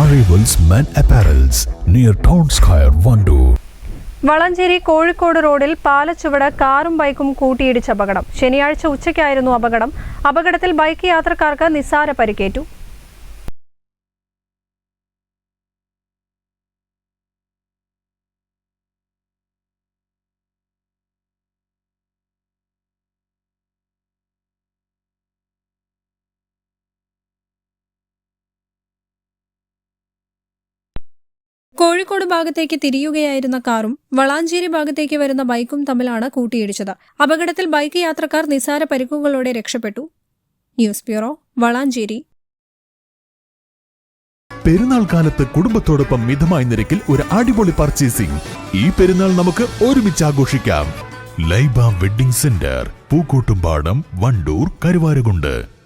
Arrivals Men apparels near Town Square, Wandoor Valanchery Kozhikode റോഡിൽ പാലച്ചുവട് കാറും ബൈക്കും കൂട്ടിയിടിച്ച അപകടം. ശനിയാഴ്ച ഉച്ചയ്ക്കായിരുന്നു അപകടം. അപകടത്തിൽ ബൈക്ക് യാത്രക്കാർക്ക് നിസ്സാര പരിക്കേറ്റു. കോഴിക്കോട് ഭാഗത്തേക്ക് തിരിയുകയായിരുന്ന കാറും വളാഞ്ചേരി ഭാഗത്തേക്ക് വരുന്ന ബൈക്കും തമ്മിലാണ് കൂട്ടിയിടിച്ചത്. അപകടത്തിൽ ബൈക്ക് യാത്രക്കാർ നിസാര പരിക്കുകളോടെ രക്ഷപ്പെട്ടു. News bureau Valanchery. പെരുന്നാൾ കാലത്ത് കുടുംബത്തോടൊപ്പം മിതമായ നിരക്കിൽ ഒരു അടിപൊളി പർച്ചേസിംഗ് ഈ പെരുന്നാൾ നമുക്ക് ഒരുമിച്ച് ആഘോഷിക്കാം. Laiba wedding centre Pookkottumpadam Wandoor Karuvarakundu.